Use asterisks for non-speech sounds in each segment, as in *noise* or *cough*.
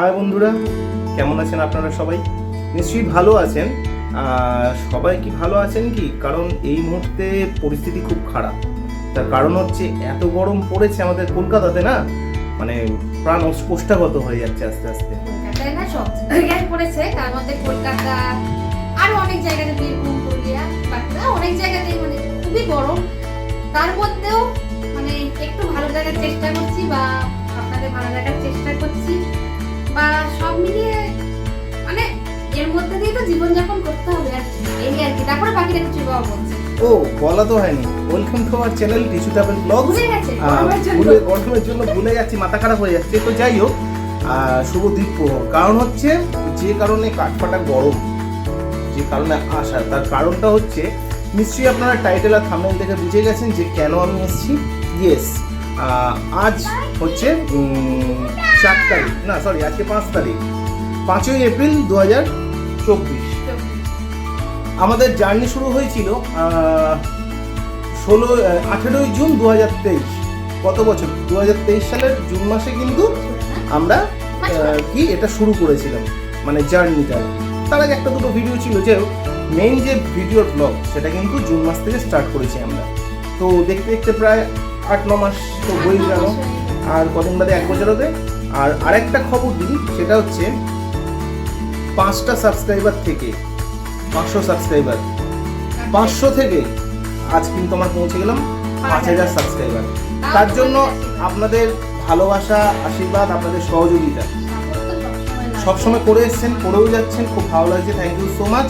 High বন্ধুরা, কেমন আছেন আপনারা সবাই? নিশ্চয়ই ভালো আছেন। সবাই কি ভালো আছেন কি? কারণ এই মুহূর্তে পরিস্থিতি খুব খারাপ। তার কারণ হচ্ছে এত গরম পড়েছে আমাদের কলকাতাতে না মানে প্রাণ ওষ্ঠাগত হয়ে যাচ্ছে আস্তে আস্তে। না, সব জায়গায় পড়েছে, তার মধ্যে কলকাতা, আরও অনেক জায়গাতে বীরভূম, পুরুলিয়া বাঁকুড়া অনেক জায়গাতেই মানে খুবই গরম। তার মধ্যেও মানে একটু ভালো লাগার চেষ্টা করছি বা আপনাদের ভালো লাগার চেষ্টা করছি। বা সব মিলিয়ে মানে এর মধ্যে দিয়ে তো জীবনযাপন করতে হবে আর এই আর কি তারপরে বাকিটা কিছু বাবা বলছে। ও বলা তো হয়নি। Welcome to our channel Tisu travel blog ভুলে গেছে গরমের জন্য। ভুলে যাচ্ছি মাথা খারাপ হয়ে যাচ্ছে। তো যাই হোক শুভ দ্বীপ কারণ হচ্ছে যে কারণে কাঠফাটা গরম যে কারণে আসা তার কারণটা হচ্ছে নিশ্চয়ই আপনারা টাইটেল আর থাম্বনেল দেখে বুঝে গেছেন যে কেন আমি এসেছি। ইয়েস আজ হচ্ছে চার তারিখ। না সরি আজকে পাঁচ তারিখ। পাঁচই এপ্রিল দু হাজার চব্বিশ। আমাদের জার্নি শুরু হয়েছিল ষোলো আঠেরোই জুন দু হাজার তেইশ। কত বছর? দু হাজার তেইশ সালের জুন মাসে কিন্তু আমরা কি এটা শুরু করেছিলাম মানে জার্নিটা। তার আগে একটা দুটো ভিডিও ছিল যে মেইন যে ভিডিওর ব্লগ সেটা কিন্তু জুন মাস থেকে স্টার্ট করেছি আমরা। তো দেখতে দেখতে প্রায় আট ন মাস তো বই গেল। আর কদিন বাদে এক বছর হবে। আর আরেকটা খবর দিই সেটা হচ্ছে পাঁচটা সাবস্ক্রাইবার থেকে পাঁচশো সাবস্ক্রাইবার পাঁচশো থেকে আজ কিন্তু আমার পৌঁছে গেলাম পাঁচ হাজার সাবস্ক্রাইবার তার জন্য আপনাদের ভালোবাসা আশীর্বাদ আপনাদের সহযোগিতা। সবসময় করে এসছেন করেও যাচ্ছেন খুব ভালো লাগছে থ্যাংক ইউ সো মাচ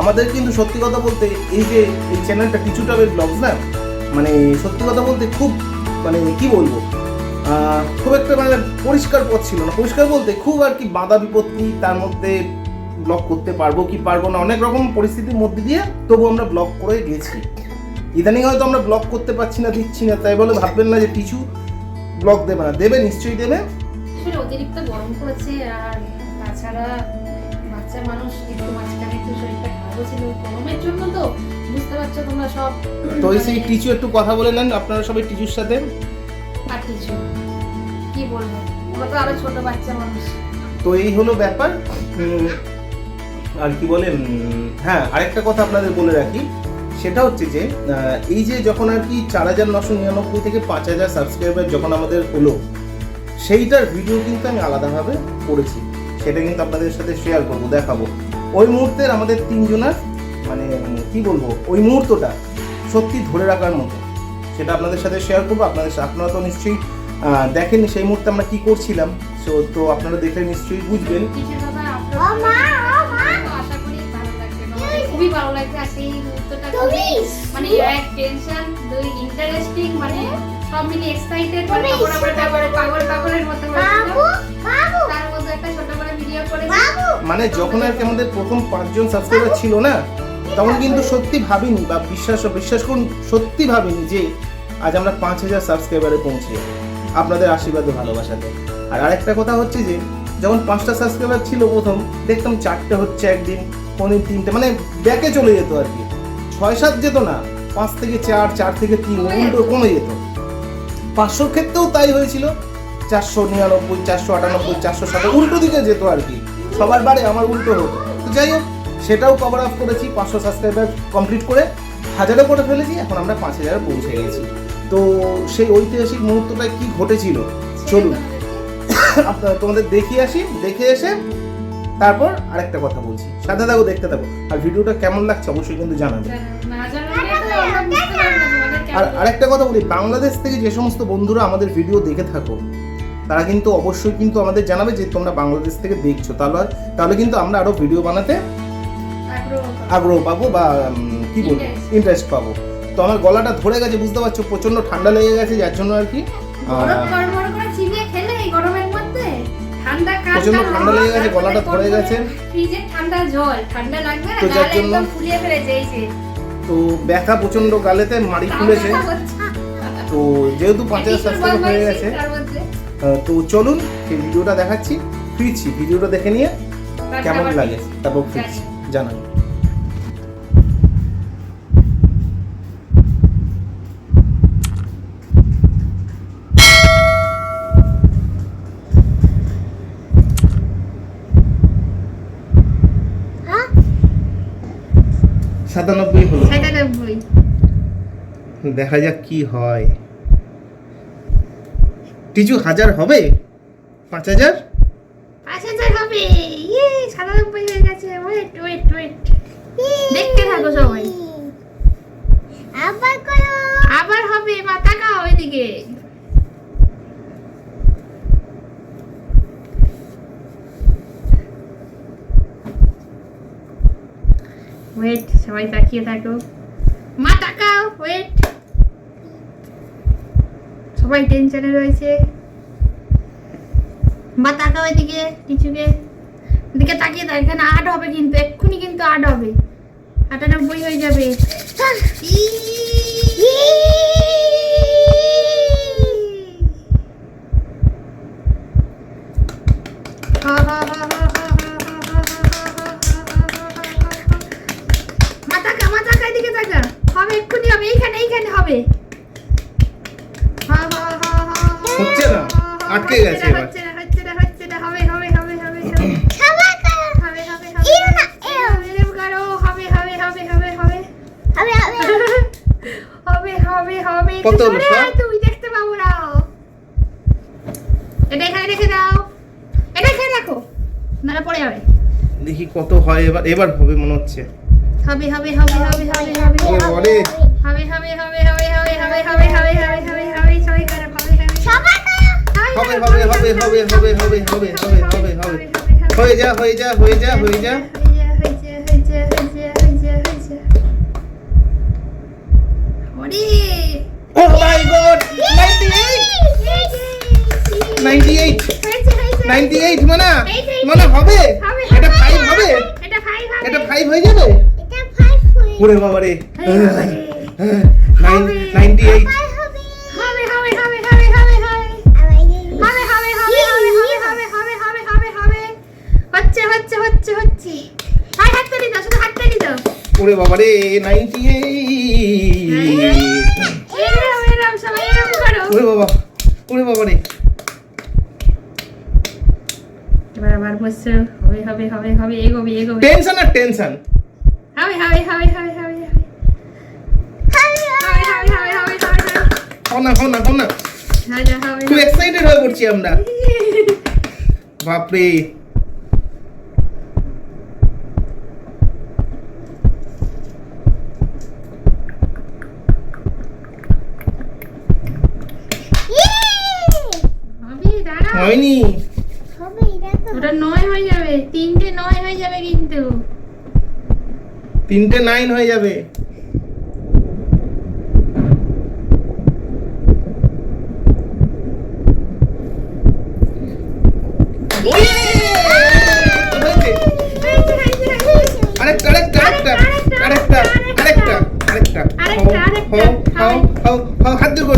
আমাদের কিন্তু সত্যি কথা বলতে এই যে এই চ্যানেলটা কিছুটা ব্লগস না? মানে সত্যি কথা বলতে খুব মানে কি বলব? খুব একটা মানে পরিষ্কার পথ ছিল না। পরিষ্কার বলতে খুব আর কি বাধা বিপত্তি তার মধ্যে ব্লগ করতে পারব কি পারব না অনেক রকম পরিস্থিতির মধ্যে দিয়ে তবু আমরা ব্লগ করে গেছি। ইদানিং হয়তো আমরা ব্লগ করতে পারছি না দিচ্ছি না তাই বলে ভাববেন না যে কিছু ব্লগ দেবে না। দেবে নিশ্চয়ই দেবে। আসলে অতিরিক্ত গরম পড়েছে আর তাছাড়া বাচ্চা মানুষ একটু মাঝখানে একটু শরীরটা খারাপও ছিল। গরমের জন্য তো বুঝতে পারছ তোমরা সব। তো এই সেই টিচু একটু কথা বলে নেন আপনারা সবাই টিচুর সাথে। আর কি বলব? ওরা তো আরও ছোট বাচ্চা মানুষ। তো এই হলো ব্যাপার। আর কি বলে হ্যাঁ আরেকটা কথা আপনাদের বলে রাখি। সেটা হচ্ছে যে এই যে যখন আর কি চার হাজার নশো নিরানব্বই থেকে পাঁচ হাজার সাবস্ক্রাইবার যখন আমাদের হলো, সেইটার ভিডিও কিন্তু আমি আলাদাভাবে করেছি। সেটা কিন্তু আপনাদের সাথে শেয়ার করব, দেখাবো। ওই মুহূর্তের আমাদের তিনজনের মানে কি বলব? ওই মুহূর্তটা সত্যি ধরে রাখার মতো। সেটা আপনাদের সাথে শেয়ার করব। আপনাদের সা- আপনারা তো নিশ্চয়ই আহ, দেখেননি সেই মুহূর্তে আমরা কি করছিলাম। তো তো আপনারা দেখলে নিশ্চয়ই বুঝবেন। কিসের কথা আপনার তো আশা করি ভালো লাগবে আমাদের খুবই ভালো লাগছে আর সেই মুহূর্তটা মানে এক টেনশন দুই ইন্টারেস্টিং মানে সব মিলে এক্সাইটেড মানে আমরা আমরা তারপরে পাগল পাগলের মতো তার মধ্যে একটা ছোট করে ভিডিও করেছি মানে যখন আর কি আমাদের প্রথম পাঁচজন সাবস্ক্রাইবার ছিল না তখন কিন্তু সত্যি ভাবিনি বা বিশ্বাস বিশ্বাস করুন সত্যি ভাবিনি যে আজ আমরা পাঁচ হাজার সাবস্ক্রাইবারে পৌঁছে আপনাদের আশীর্বাদ ও ভালোবাসাতে আর আরেকটা কথা হচ্ছে যে যখন পাঁচটা সাবস্ক্রাইবার ছিল প্রথম দেখতাম চারটে হচ্ছে একদিন কোনদিন তিনটে মানে ব্যাকে চলে যেত আর কি। ছয় সাত যেত না পাঁচ থেকে চার চার থেকে তিন উল্টো কমে যেত। পাঁচশোর ক্ষেত্রেও তাই হয়েছিল। চারশো নিরানব্বই চারশো আটানব্বই চারশো সাত উল্টো দিকে যেত আর কি। সবার বারে আমার উল্টো হতো। তো যাই হোক সেটাও কভার আপ করেছি। পাঁচশো সাবস্ক্রাইবার কমপ্লিট করে হাজারও করে ফেলেছি। এখন আমরা পাঁচ হাজারে পৌঁছে গেছি। তো সেই ঐতিহাসিক মুহূর্তটা কি ঘটেছিল? চলুন। *coughs* আপনারা তোমাদের দেখিয়ে আসি দেখে এসে তারপর আরেকটা কথা বলছি। সাথে থাকো দেখতে থাকো। আর ভিডিওটা কেমন লাগছে অবশ্যই কিন্তু জানাবে। আর আরেকটা কথা বলি বাংলাদেশ থেকে যে সমস্ত বন্ধুরা আমাদের ভিডিও দেখে থাকো তারা কিন্তু অবশ্যই কিন্তু আমাদের জানাবে যে তোমরা বাংলাদেশ থেকে দেখছ। তাহলে তাহলে কিন্তু আমরা আরও ভিডিও বানাতে আগ্রহ পাবো। বা কি বলব? ইন্টারেস্ট পাবো। তো আমার গলাটা ধরে গেছে বুঝতে পারছ? প্রচণ্ড ঠান্ডা লেগে গেছে যার জন্য আর কি মধ্যে? ঠান্ডা লেগে গেছে, গলাটা ধরে গেছে। ঠান্ডা জল ঠান্ডা লাগবে তো যার জন্য- ফুলিয়ে ফেলেছে এই যে। তো ব্যথা প্রচণ্ড গালেতে মাড়ি খুলেছে। তো যেহেতু পাঁচ হাজার একটু হয়ে গেছে তো চলুন সেই ভিডিওটা দেখাচ্ছি ফিরছি। ভিডিওটা দেখে নিয়ে কেমন লাগে তারপর ফিরছি। জানাই। সাতানব্বই হলো। সাতানব্বই। দেখা যাক কি হয়। টিচু হাজার হবে? পাঁচ হাজার? পাঁচ হাজার হবে। ইয়ে সাতানব্বই হয়ে গেছে। ওয়েট ওয়েট ওয়েট দেখতে থাকো সবাই। আবার করো। আবার হবে মা তাকাও ওইদিকে ওয়েট সবাই তাকিয়ে থাকো। মা, তাকাও ওয়েট সবাই টেনশনে রয়েছে। মা, তাকাও এদিকে কিছুকে এদিকে তাকিয়ে থাক, এখানে আট হবে কিন্তু, এক্ষুনি কিন্তু আট হবে। আটানব্বই হয়ে যাবে। *laughs* এবার এবার হবে মনে হচ্ছে হবে হবে হবে হবে হবে হবে হবে হবে হবে হবে হবে হবে হবে হবে হবে হবে হবে সবাই করে হবে হবে হবে হবে হবে হবে হবে হবে হবে হবে হবে হবে হয়ে যা হয়ে যা হয়ে যা হয়ে যা ও মাই গড 98 98 98 মানা মানা হবে এটা 5 হবে এটা ফাইভ হয়ে যাবে ওরে বাবা রে ওরে বাবা বাবা ওরে বাবা হবে হবে হবে হবে এগোবে এগোবে টেনশন আর টেনশন হবে হবে হবে হবে হবে না হও না হও না খুব এক্সাইটেড হয়ে পড়ছি আমরা বাপরে হয়নি ওটা নয় হয়ে যাবে। তিনটে নয় হয়ে যাবে কিন্তু। তিনটে নাইন হয়ে যাবে।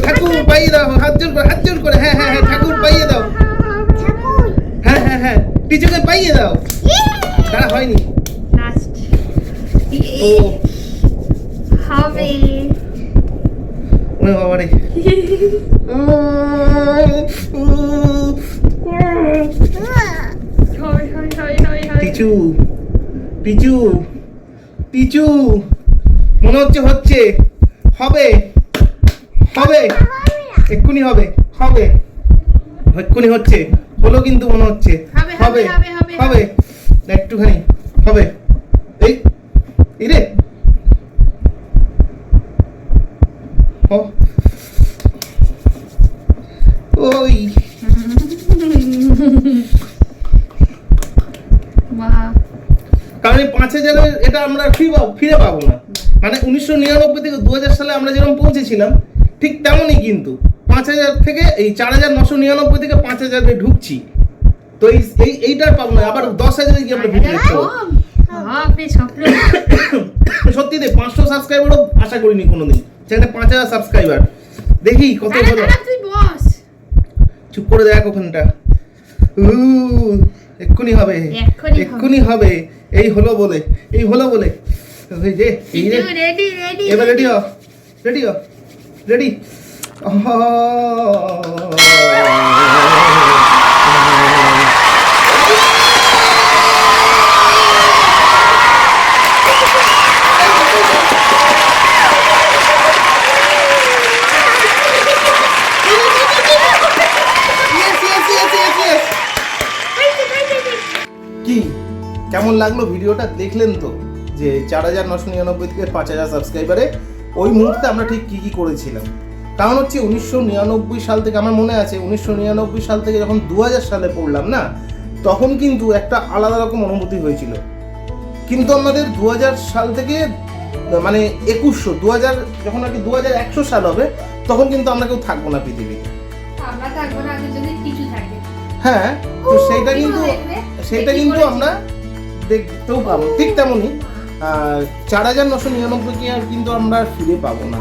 ঠাকুর পাইয়ে দাও হাত জোর করে হাত জোর করে হ্যাঁ হ্যাঁ হ্যাঁ ঠাকুর পাইয়ে দাও ঠাকুর হ্যাঁ হ্যাঁ হ্যাঁ টিচারকে পাইয়ে দাও। তারা হয়নি। লাস্ট ও। হবে। ওরে বাবা রে টিচু টিচু টিচু মনে হচ্ছে হচ্ছে। হবে। হবে। এক্ষুনি হবে। হবে। এক্ষুনি হচ্ছে। হলো কিন্তু মনে হচ্ছে। হবে, হবে, একটুখানি। হবে। এই এই রে। ওই। *laughs* কারণ এই পাঁচ হাজারের এটা আমরা ফিরে পাবো ফিরে পাবো না। মানে উনিশশো নিরানব্বই থেকে দু হাজার সালে আমরা যেরকম পৌঁছেছিলাম ঠিক তেমনই কিন্তু। পাঁচ হাজার থেকে এই চার হাজার নশো নিরানব্বই থেকে পাঁচ হাজারে ঢুকছি। তো এই এই এইটার পাবো না আবার দশ হাজারে গিয়ে আমরা। হবে স্বপ্ন *coughs* সত্যি রে পাঁচশো সাবস্ক্রাইবারও আশা করিনি কোনোদিন। সেখানে পাঁচ হাজার সাবস্ক্রাইবার দেখি কত বস। চুপ করে দেখ ওখানটা। এক্ষুনি হবে। এক্ষুনি হবে। এই হলো বলে এই হলো বলে। এই যে এবার রেডি হ। রেডি হ। রেডি কেমন লাগল ভিডিওটা? দেখলেন তো যে চার হাজার নশো নিরানব্বই থেকে পাঁচ হাজার সাবস্ক্রাইবারে ওই মুহূর্তে আমরা ঠিক কী কী করেছিলাম? কারণ হচ্ছে উনিশশো নিরানব্বই সাল থেকে আমার মনে আছে উনিশশো নিরানব্বই সাল থেকে যখন দু হাজার সালে পড়লাম না? তখন কিন্তু একটা আলাদা রকম অনুভূতি হয়েছিল। কিন্তু আমাদের দু হাজার সাল থেকে মানে একুশশো দু হাজার যখন আর কি দু হাজার একশো সাল হবে তখন কিন্তু আমরা কেউ থাকব না পৃথিবীতে। থাকে। হ্যাঁ তো সেইটা কিন্তু সেইটা কিন্তু আমরা দেখতেও পাবো ঠিক তেমনই। চার হাজার নশো নিরানব্বই কি আর কিন্তু আমরা ফিরে পাবো না।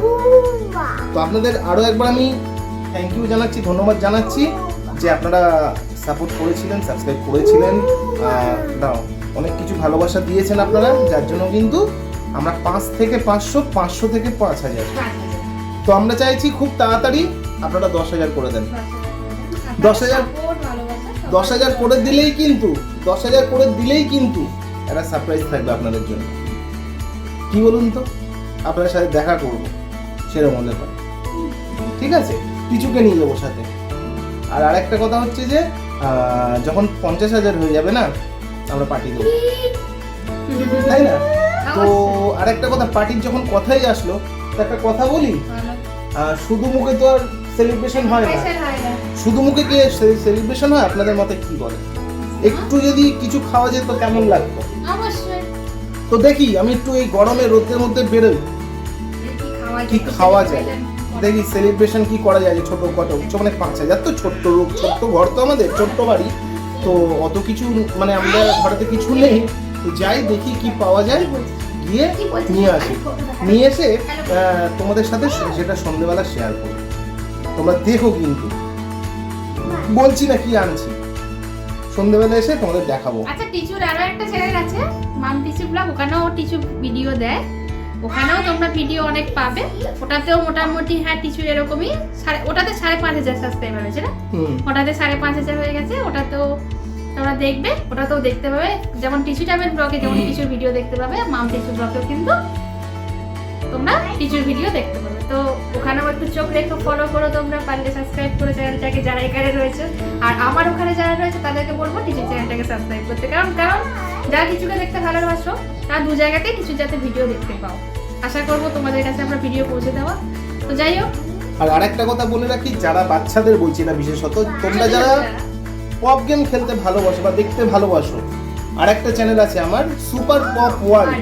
তো আপনাদের আরও একবার আমি থ্যাংক ইউ জানাচ্ছি ধন্যবাদ জানাচ্ছি যে আপনারা সাপোর্ট করেছিলেন সাবস্ক্রাইব করেছিলেন। দাও অনেক কিছু ভালোবাসা দিয়েছেন আপনারা যার জন্য কিন্তু আমরা পাঁচ থেকে পাঁচশো পাঁচশো থেকে পাঁচ হাজার। তো আমরা চাইছি খুব তাড়াতাড়ি আপনারা দশ হাজার করে দেন। দশ হাজার- দশ হাজার করে দিলেই কিন্তু দশ হাজার করে দিলেই কিন্তু একটা সারপ্রাইজ থাকবে আপনাদের জন্য। কি বলুন তো? আপনার সাথে দেখা করব। সেরকম পারে ঠিক আছে? কিছুকে নিয়ে যাব সাথে। আর আরেকটা কথা হচ্ছে যে যখন পঞ্চাশ হাজার হয়ে যাবে না আমরা পার্টি দেবো। তাই না? তো। আরেকটা কথা পার্টির যখন কথাই আসলো তো একটা কথা বলি? ভালো। শুধু মুখে তো আর সেলিব্রেশন হয় না। হয়। শুধু মুখে কি সেলিব্রেশন হয়? আপনাদের মতে কি বলে? একটু যদি কিছু খাওয়া যেত কেমন লাগতো? অবশ্যই। তো দেখি আমি একটু এই গরমে রোদের মধ্যে বেরোই। কি খাওয়া যায়? দেখি সেলিব্রেশন কি করা যায় ছোট কত মানে পাঁচ হাজার তো ছোট্ট রূপ ছোট্ট ঘর তো আমাদের ছোট্ট বাড়ি। তো অত কিছু মানে আমরা ঘরেতে কিছু নেই। তো যাই দেখি কি পাওয়া যায় গিয়ে নিয়ে আসি। নিয়ে এসে আহ, তোমাদের সাথে সেটা সন্ধ্যেবেলা শেয়ার করব। তোমরা দেখো কিন্তু। বলছি না কি আনছি। সন্ধ্যেবেলা এসে তোমাদের দেখাবো। আচ্ছা টিচুর আরও একটা চ্যানেল আছে মাম টিচু ব্লগ ওখানেও টিচু ভিডিও দেয়। ওখানেও তোমরা ভিডিও অনেক পাবে। ওটাতেও মোটামুটি হ্যাঁ টিচু এরকমই সাড়ে- ওটাতে সাড়ে পাঁচ হাজার সাবস্ক্রাইবার হয়েছে না? ওটাতে সাড়ে পাঁচ হাজার হয়ে গেছে ওটাতেও তোমরা দেখবে ওটাতেও দেখতে পাবে। যেমন টিচু টাইমের ব্লগে যেমন টিচুর ভিডিও দেখতে পাবে মাম টিচু ব্লগেও কিন্তু তোমরা টিচুর ভিডিও দেখতে পাবে। তো ওখানেও একটু চোখ রেখো ফলো করো তোমরা পারলে সাবস্ক্রাইব করে চ্যানেলটাকে যারা এখানে রয়েছে। আর আমার ওখানে যারা রয়েছে তাদেরকে বলব টিচুর চ্যানেলটাকে সাবস্ক্রাইব করতে। কারণ কারণ যা কিছুকে দেখতে ভালোবাসো তারা দু জায়গাতেই কিছু যাতে ভিডিও দেখতে পাও। আশা করব তোমাদের কাছে আমরা ভিডিও পৌঁছে দেওয়া। তো যাই হোক। আর আরেকটা কথা বলে রাখি যারা বাচ্চাদের বলছি না বিশেষত তোমরা যারা পপ গেম খেলতে ভালোবাসো বা দেখতে ভালোবাসো আর একটা চ্যানেল আছে আমার super pop world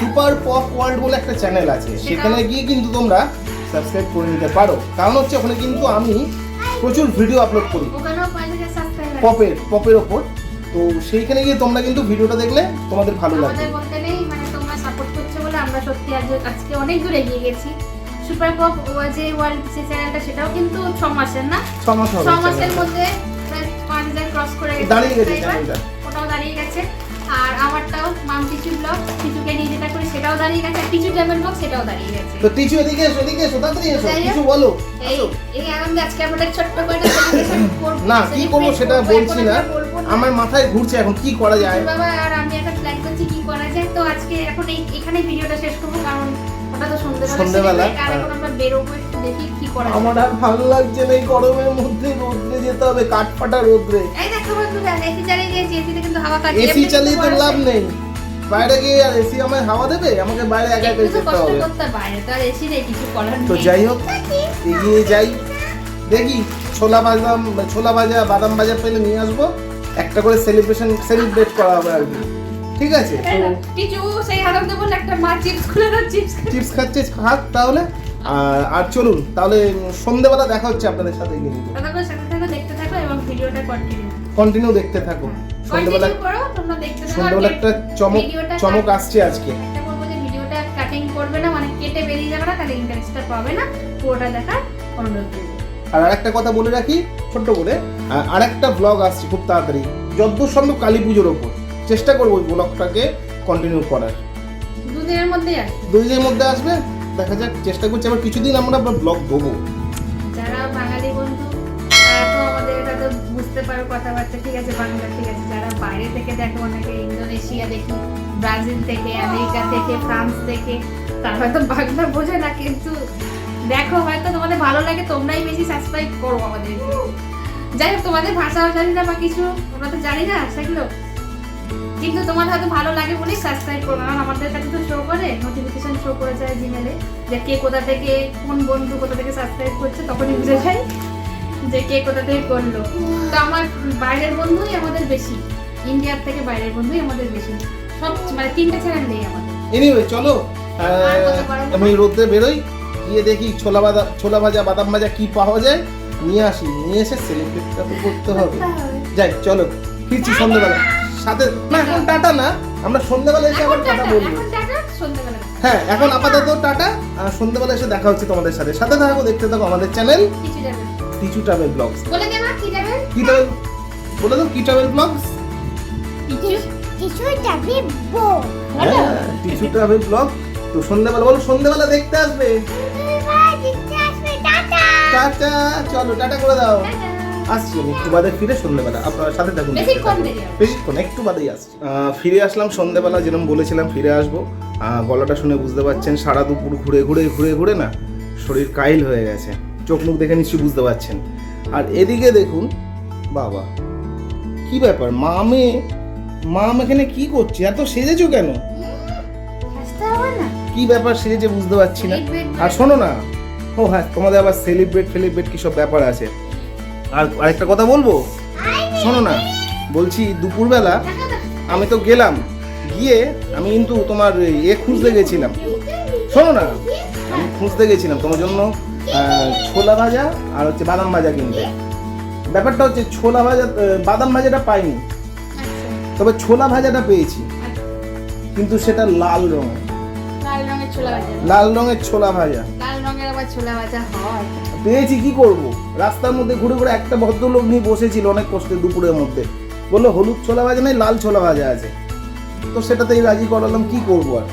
super pop world বলে একটা চ্যানেল আছে। সেখানে গিয়ে কিন্তু তোমরা সাবস্ক্রাইব করে নিতে পারো। কারণ হচ্ছে ওখানে কিন্তু আমি প্রচুর ভিডিও আপলোড করি। পপের পপের ওপর। তো সেইখানে গিয়ে তোমরা কিন্তু ভিডিওটা দেখলে তোমাদের ভালো লাগবে। মানে তোমরা সাপোর্ট করছ বলে আমরা সত্যি আজ আজকে অনেক দূর এগিয়ে গেছি। সুপার পপ যে ওয়ার্ল্ড যে চ্যানেলটা সেটাও কিন্তু ছ মাসের না? ছ মাসের মধ্যে প্রায় পাঁচ হাজার ক্রস করে গেছে দাঁড়িয়ে গেছে ওটাও দাঁড়িয়ে গেছে। আর আমারটাও মাম টিচু ব্লগ টিচুকে নিয়ে যেটা করি সেটাও দাঁড়িয়ে গেছে টিচু ট্যাবেল ব্লগ সেটাও দাঁড়িয়ে গেছে। তো টিচু এদিকে এসো এদিকে এসো তাড়াতাড়ি এসো কিছু বলো এই। এই আনন্দে আজকে আমরা ছোট্ট করে না কি করব সেটা বলছি না। আমরা মাথায় ঘুরছে এখন কি করা যায়? বাবা আর আমি একটা প্ল্যান করছি কি করা যায়। তো আজকে এখন এই এখানে ভিডিওটা শেষ করব কারণ ওটা তো সন্ধ্যেবেলা সন্ধ্যেবেলা, এখন হ্যাঁ। আমরা বেরোবো দেখি কি করা আমার আর ভালো লাগছে না এই গরমের মধ্যে রোদ্রে যেতে হবে কাঠ ফাটা রোদ্রে। এই দেখো বন্ধুরা এসি চালিয়ে দিয়েছি এসিতে কিন্তু হাওয়া কাটছে এসি চালিয়ে তো লাভ নেই। বাইরে গিয়ে আর এসি আমায় হাওয়া দেবে? আমাকে বাইরে একা একা যেতে হবে। করতে বাইরে তো আর এসি নেই কিছু করার তো যাই হোক এগিয়ে যাই। দেখি ছোলা বাদাম ছোলা ভাজা বাদাম ভাজা পেলে নিয়ে আসব। একটা করে সেলিব্রেশন সেলিব্রেট করা হবে আর কি। ঠিক আছে? টিচু সেই বলে একটা মা চিপস খুলে দাও চিপস চিপস খাচ্ছে খাক তাহলে। আর চলুন তাহলে সন্ধেবেলা দেখা হচ্ছে আপনাদের সাথে কিন্তু ততক্ষণ সাথে থাকো দেখতে থাকো এবং ভিডিওটা কন্টিনিউ কন্টিনিউ দেখতে থাকো। সন্ধেবেলা আর একটা চমক চমক আসছে আজকে। ভিডিওটা কাটিং করবে না মানে কেটে বেরিয়ে যাবে না তাহলে ইন্টারেস্টটা পাবে না। পুরোটা দেখার অনুরোধ করব আর আরেকটা কথা বলে রাখি ছোট্ট করে আরেকটা ব্লগ আসছে খুব তাড়াতাড়ি। যদ্দূর সম্ভব কালী পুজোর ওপর। চেষ্টা করব ওই ব্লগটাকে কন্টিনিউ করার। দুদিনের মধ্যেই আসবে। দুই দিনের মধ্যে আসবে? দেখা যাক, চেষ্টা করছি। আবার কিছুদিন আমরা ব্লগ দেবো। যারা বাঙালি বন্ধু, তারা তো আমাদের হয়তো বুঝতে পারো কথাবার্তা। ঠিক আছে, বাংলা, ঠিক আছে। যারা বাইরে থেকে দেখো, অনেকে ইন্দোনেশিয়া দেখি, ব্রাজিল থেকে, আমেরিকা থেকে, ফ্রান্স থেকে, তারা হয়তো বাংলা বোঝে না, কিন্তু দেখো, হয়তো তোমাদের ভালো লাগে, তোমরাই বেশি সাবস্ক্রাইব করো আমাদের। যাই হোক, তোমাদের ভাষাও জানি না বা কিছু, আমরা তো জানি না, সেগুলো। কিন্তু তোমার হয়তো ভালো লাগে বলেই সাবস্ক্রাইব করো কারণ আমাদের কাছে তো শো করে নোটিফিকেশন শো করে যায় জিমেলে যে কে কোথা থেকে কোন বন্ধু কোথা থেকে সাবস্ক্রাইব করছে তখনই বুঝে যায় যে কে কোথা থেকে করল। তো আমার বাইরের বন্ধুই আমাদের বেশি ইন্ডিয়ার থেকে বাইরের বন্ধুই আমাদের বেশি। সব মানে তিনটে চ্যানেল নেই আমাদের। এনিওয়ে চলো আমি রোদ্রে বেরোই গিয়ে দেখি ছোলা বাদা ছোলা ভাজা বাদাম ভাজা কি পাওয়া যায় নিয়ে আসি নিয়ে এসে সেলিব্রেটটা তো করতে হবে। যাই চলো ফিরছি সন্ধ্যেবেলা। সাথে না এখন টাটা না। আমরা সন্ধ্যেবেলা এসে আবার টাটা বলব। হ্যাঁ এখন আপাতত টাটা আর সন্ধ্যেবেলা এসে দেখা হচ্ছে তোমাদের সাথে। সাথে থাকো দেখতে থাকো আমাদের চ্যানেল টিচু ট্রাভেল ব্লগস বলে দে মা, কি যাবে? কি ট্রাভেল বলে দাও কি travel blogs Tisu travel blog তো সন্ধ্যেবেলা বলো সন্ধ্যেবেলা দেখতে আসবে। টাটা। টাটা চলো টাটা করে দাও। আসছি আমি একটু বাদে ফিরে সন্ধ্যেবেলা আপনারা সাথে থাকুন। বেশিক্ষণ একটু বাদেই আসছি। ফিরে আসলাম সন্ধ্যেবেলা যেরকম বলেছিলাম ফিরে আসব। গলাটা শুনে বুঝতে পারছেন সারা দুপুর ঘুরে ঘুরে ঘুরে ঘুরে না শরীর কাইল হয়ে গেছে। চোখ মুখ দেখে নিশ্চয়ই বুঝতে পারছেন। আর এদিকে দেখুন বাবা কি ব্যাপার? মা মেয়ে মাম এখানে কি করছে? এত সেজেছো কেন? কি ব্যাপার সেজেছে বুঝতে পারছি না। আর শোনো না ও হ্যাঁ তোমাদের আবার সেলিব্রেট ফেলিব্রেট কি সব ব্যাপার আছে? আর আরেকটা কথা বলব? শোনো না বলছি দুপুরবেলা আমি তো গেলাম গিয়ে আমি কিন্তু তোমার এ খুঁজতে গেছিলাম। শোনো না আমি খুঁজতে গেছিলাম তোমার জন্য ছোলা ভাজা আর হচ্ছে বাদাম ভাজা কিনতে। ব্যাপারটা হচ্ছে ছোলা ভাজা বাদাম ভাজাটা পাইনি। তবে ছোলা ভাজাটা পেয়েছি। কিন্তু সেটা লাল রঙ লাল রঙের ছোলা ভাজা। লাল রঙের ছোলা ভাজা। রঙের আবার ছোলা ভাজা হয়। পেয়েছি কি করব? রাস্তার মধ্যে ঘুরে ঘুরে একটা ভদ্রলোক নিয়ে বসেছিল অনেক কষ্টে দুপুরের মধ্যে। বলল হলুদ ছোলা ভাজা নেই লাল ছোলা ভাজা আছে। তো সেটাতেই রাজি করালাম কি করব আর?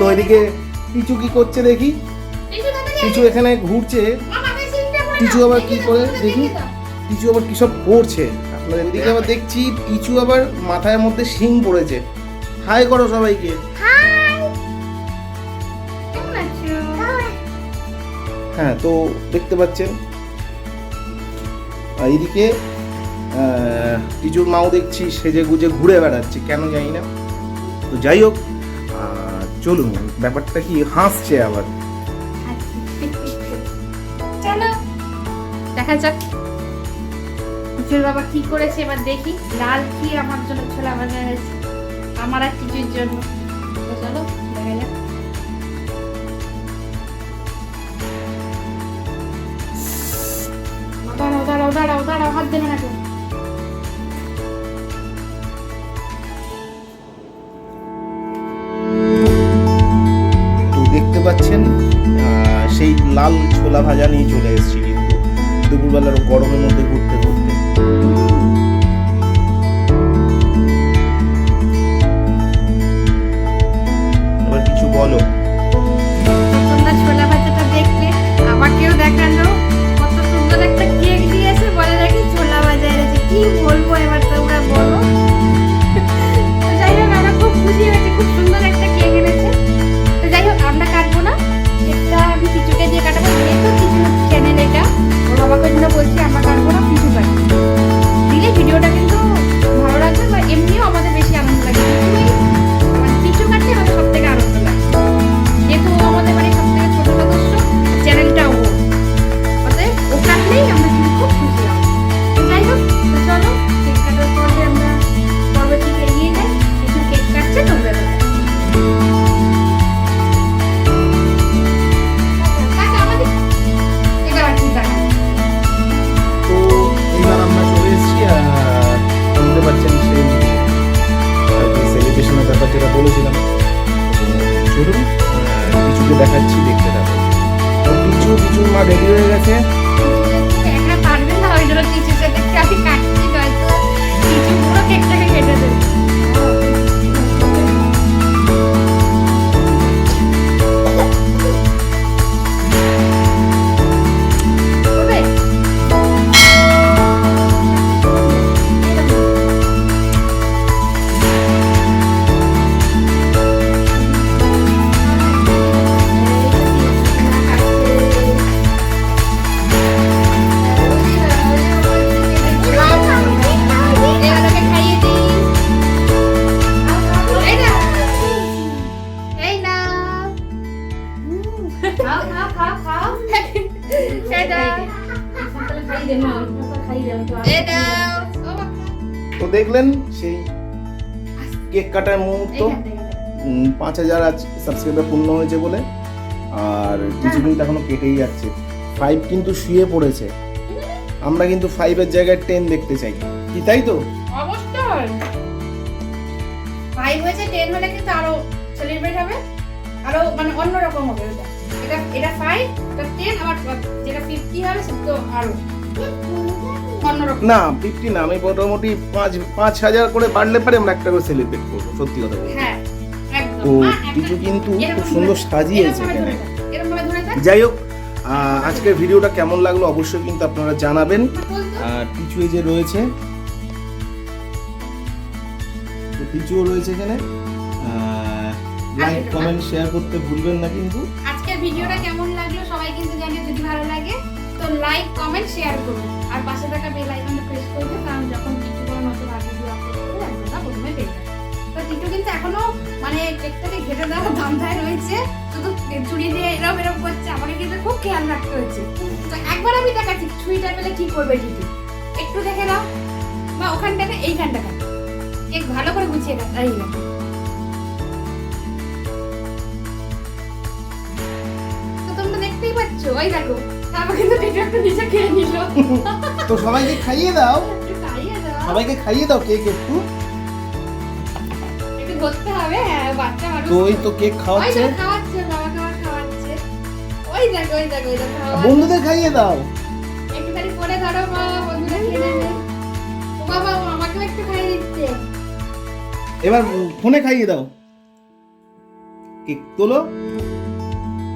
তো এদিকে কিছু কি করছে দেখি। কিছু এখানে ঘুরছে। কিছু আবার কি করে দেখি। কিছু আবার কি সব করছে? আপনাদের এদিকে আবার দেখছি কিছু আবার মাথায় মধ্যে শিং পড়েছে। হাই করো সবাইকে। হ্যাঁ তো দেখতে পাচ্ছেন। এদিকে কিছুর মাও দেখছি, সেজে গুজে ঘুরে বেড়াচ্ছে, কেন জানি না। তো যাই হোক চলুন, ব্যাপারটা কি হাসছে আবার। দেখা যাক। কিছুর বাবা কি করেছে, এবার দেখি। লাল কি আমার জন্য ছোলা হয়েছে আমার আর কিছুর জন্য। চলো। দাঁড়াও দাঁড়াও দাঁড়াও, হাত দেবে না দেখতে পাচ্ছেন সেই লাল ছোলা ভাজা নিয়ে চলে এসেছি কিন্তু। দুপুরবেলার গরমের মধ্যে ঘুরতে ঘুরতে। কিছু বলো। দেখলেন সেই কেক কাটার মুহূর্ত। পাঁচ হাজার আজ সাবস্ক্রাইবার পূর্ণ হয়েছে বলে। আর কিছু। মিনিট এখনও কেটেই যাচ্ছে। ফাইভ কিন্তু শুয়ে পড়েছে। আমরা কিন্তু ফাইভের জায়গায় টেন দেখতে চাই। কি তাই তো? অবশ্যই। ফাইভ হয়েছে টেন হলে কিন্তু আরও সেলিব্রেট হবে। আরও মানে অন্যরকম হবে এটা এটা ফাইভ এটা টেন আবার যেটা ফিফটি হবে সেটা তো আরও। অন্যরকম না ফিফটি না আমি মোটামুটি পাঁচ পাঁচ হাজার করে বাড়লে পারে আমরা একটা করে সেলিব্রেট করব সত্যি কথা হ্যাঁ তো কিছু কিন্তু খুব সুন্দর সাজিয়েছে এখানে। যাই হোক আজকের ভিডিওটা কেমন লাগল অবশ্যই কিন্তু আপনারা জানাবেন। আর কিছু এই যে রয়েছে তো কিছুও রয়েছে এখানে। লাইক কমেন্ট শেয়ার করতে ভুলবেন না কিন্তু। আজকের ভিডিওটা কেমন লাগল সবাই কিন্তু জানিয়ে যদি ভালো লাগে। লাইক কমেন্ট শেয়ার করুন। আর পাশে থাকা বেল আইকনটা প্রেস করবে কারণ যখন কিছু কোনো নতুন ভিডিও আপলোড করবে একদম প্রথমে পেয়ে তো টিটু কিন্তু এখনও মানে কেকটাকে ঘেটে দেওয়ার ধান্ধায় রয়েছে। শুধু ছুরি দিয়ে এরম এরম করছে, আমাকে কিন্তু খুব খেয়াল রাখতে হচ্ছে তো একবার আমি দেখাচ্ছি, ছুরিটা পেলে কি করবে টিটু? একটু দেখে নাও। বা ওখানটাতে এইখানটাতে কেক ভালো করে গুছিয়ে দাও এই দেখো। তো তোমরা দেখতেই পাচ্ছ, ওই দেখো। তো সবাইকে খাইয়ে দাও। সবাইকে খাইয়ে দাও কেক একটু। কেক খাওয়াচ্ছে। বন্ধুদের খাইয়ে দাও। এবার ফোনে খাইয়ে দাও। কেক তোলো।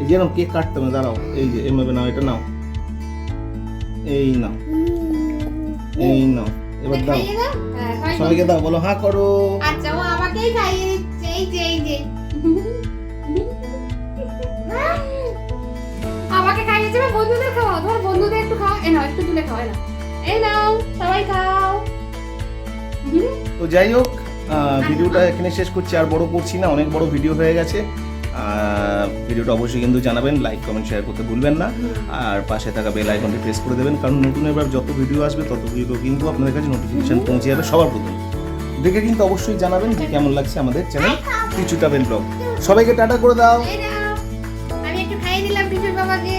এই যে এরকম কেক কাটতে হবে দাঁড়াও এই যে এভাবে নাও এটা নাও। এই নাও এই নাও এবার দাও। খাইয়ে হ্যাঁ খাইয়ে। সবাইকে দাও বলো হ্যাঁ করো। আচ্ছা ও আমাকেই খাইয়ে দিচ্ছে এই যে এই যে। আমাকে খাইয়েছে বা বন্ধুদের খাওয়াও তোমার বন্ধুদের একটু খাও এ নাও একটু তুলে খাও এই নাও। এই নাও সবাই খাও। তো যাই হোক ভিডিওটা এখানে শেষ করছি আর বড় করছি না অনেক বড় ভিডিও হয়ে গেছে। ভিডিওটা অবশ্যই কিন্তু জানাবেন লাইক কমেন্ট শেয়ার করতে ভুলবেন না। আর পাশে থাকা বেল আইকনটি প্রেস করে দেবেন কারণ নতুন এবার যত ভিডিও আসবে তত ভিডিও কিন্তু আপনাদের কাছে নোটিফিকেশন পৌঁছে যাবে সবার প্রথম। দেখে কিন্তু অবশ্যই জানাবেন যে কেমন লাগছে আমাদের চ্যানেল কিছুটা বেন ব্লগ সবাইকে টাটা করে দাও। আমি একটু খাইয়ে দিলাম বাবাকে।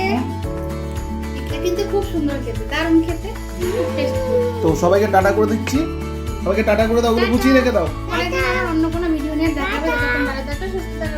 কিন্তু খুব সুন্দর খেতে দারুণ খেতে। তো সবাইকে টাটা করে দিচ্ছি। সবাইকে টাটা করে দাও ওগুলো গুছিয়ে রেখে দাও। অন্য কোনো ভিডিও নিয়ে দেখা হবে ভালো থাকো সুস্থ থাকো